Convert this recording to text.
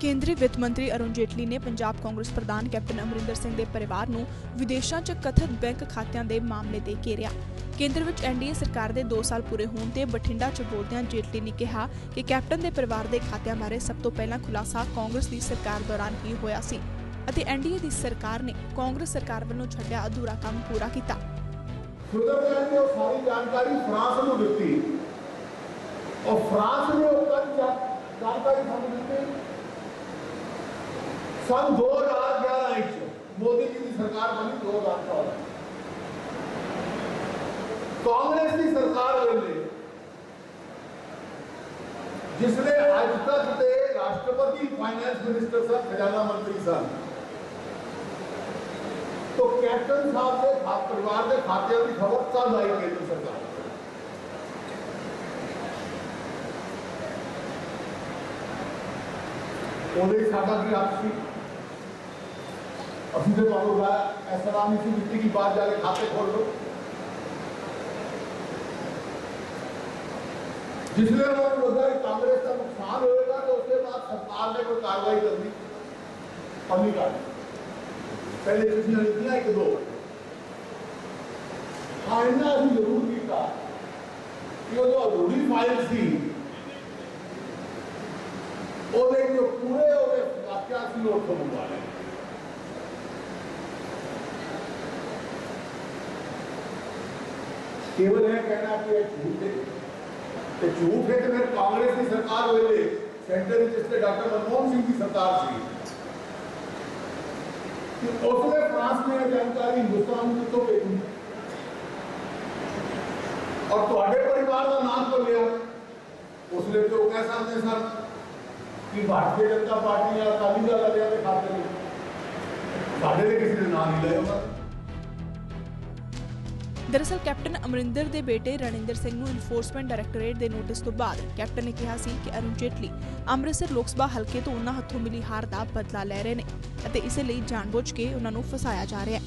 ਕੇਂਦਰੀ ਵਿੱਤ ਮੰਤਰੀ ਅਰੁਣ ਜੇਟਲੀ ਨੇ ਪੰਜਾਬ ਕਾਂਗਰਸ ਪ੍ਰਧਾਨ ਕੈਪਟਨ ਅਮਰਿੰਦਰ ਸਿੰਘ ਦੇ ਪਰਿਵਾਰ ਨੂੰ ਵਿਦੇਸ਼ਾਂ 'ਚ ਕਥਿਤ ਬੈਂਕ ਖਾਤਿਆਂ ਦੇ ਮਾਮਲੇ ਤੇ ਘੇਰਿਆ। ਕੇਂਦਰ ਵਿੱਚ ਐਨਡੀਏ ਸਰਕਾਰ ਦੇ 2 ਸਾਲ ਪੂਰੇ ਹੋਣ ਤੇ ਬਠਿੰਡਾ 'ਚ ਬੋਲਦਿਆਂ ਜੇਟਲੀ ਨੇ ਕਿਹਾ ਕਿ ਕੈਪਟਨ ਦੇ ਪਰਿਵਾਰ ਦੇ ਖਾਤਿਆਂ ਬਾਰੇ ਸਭ ਤੋਂ ਪਹਿਲਾਂ ਖੁਲਾਸਾ ਕਾਂਗਰਸ ਦੀ ਸਰਕਾਰ ਦੌਰਾਨ ਹੀ ਹੋਇਆ ਸੀ ਅਤੇ ਐਨਡੀਏ ਦੀ ਸਰਕਾਰ ਨੇ ਕਾਂਗਰਸ ਸਰਕਾਰ ਵੱਲੋਂ ਛੱਡਿਆ ਅਧੂਰਾ ਕੰਮ ਪੂਰਾ ਕੀਤਾ। ਉਹ ਫਰਾਂਸ ਨੂੰ ਦਿੱਤੀ। ਔਰ ਫਰਾਂਸ ਨੇ कब जा- जानकारी ਸਾਨੂੰ ਦਿੱਤੀ सन 2011 ਵਿੱਚ ਮੋਦੀ ਜੀ ਦੀ ਸਰਕਾਰ ਬਣੀ 2014 ਕਾਂਗਰਸ ਦੀ ਸਰਕਾਰ ਵੇਲੇ ਜਿਸਨੇ ਅੱਜ ਤੱਕ ਦੇ ਰਾਸ਼ਟਰਪਤੀ ਫਾਈਨੈਂਸ ਮਿਨਿਸਟਰ ਸਨ ਖਜ਼ਾਨਾ ਮੰਤਰੀ ਸਨ तो कैप्टन साहब के खा- परिवार के खाते की खबर कब आई केंद्र सरकार ਉਹਦੇ ਸਾਡਾ ਕੀ ਹੱਕ अफीफे महबूबा तो ऐसा नाम इसी मिट्टी की बात जाके खाते खोल लो। जिसने उन्होंने बोला कांग्रेस का नुकसान होएगा तो उसके बाद सरकार ने कोई कार्रवाई कर करनी कमी कर पहले किसी ने लिखना है कि दो फाइना हाँ, भी ज़रूर की था कि वो जो अधूरी फ़ाइल थी वो जो पूरे हो गए क्या थी लोग तो मुंबई केवल यह कहना कि यह झूठ है। तो झूठ है तो फिर कांग्रेस की सरकार वेले सेंटर जिससे डॉक्टर मनमोहन सिंह की सरकार थी। कि उसमें फ्रांस में जानकारी हिंदुस्तान की तो भेजी और थोड़े परिवार का नाम तो लिया। उसने तो कह सकते सर कि भारतीय जनता पार्टी या अकाली दल आ वाले खाते साढ़े किसी ने नाम नहीं लिया ਦਰਅਸਲ ਕੈਪਟਨ ਅਮਰਿੰਦਰ ਦੇ ਬੇਟੇ ਰਣਿੰਦਰ ਸਿੰਘ ਨੂੰ ਇਨਫੋਰਸਮੈਂਟ ਡਾਇਰੈਕਟੋਰੇਟ ਦੇ ਨੋਟਿਸ ਤੋਂ ਬਾਅਦ ਕੈਪਟਨ ਨੇ ਕਿਹਾ ਸੀ ਕਿ ਅਰੁਣ ਜੇਟਲੀ ਅੰਮ੍ਰਿਤਸਰ ਲੋਕ ਸਭਾ ਹਲਕੇ ਤੋਂ ਉਹਨਾਂ ਹੱਥੋਂ ਮਿਲੀ ਹਾਰ ਦਾ ਬਦਲਾ ਲੈ ਰਹੇ ਨੇ ਅਤੇ ਇਸੇ ਲਈ ਜਾਣਬੁੱਝ ਕੇ ਉਹਨਾਂ ਨੂੰ ਫਸਾਇਆ ਜਾ ਰਿਹਾ ਹੈ।